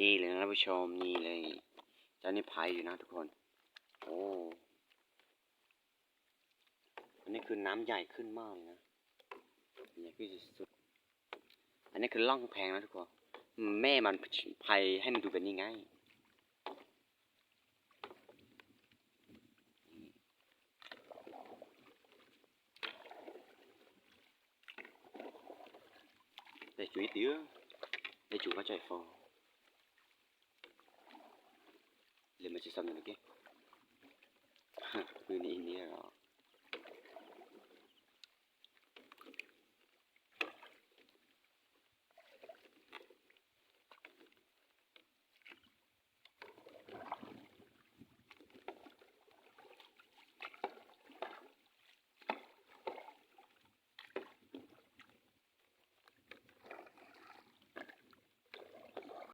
นี่เลยนะท่านผู้ชมนี่เลยเจ้านี่พายอยู่นะทุกคน โอ้อันนี้คือน้ำใหญ่ขึ้นมากเลยนะใหญ่ขึ้นสุดอันนี้คือล่องแพงนะทุกคนแม่มันพายให้มันดูเป็นยังไง để chú ý tía để chú có chạy lemon 주사 넣는 게 의미 있네요.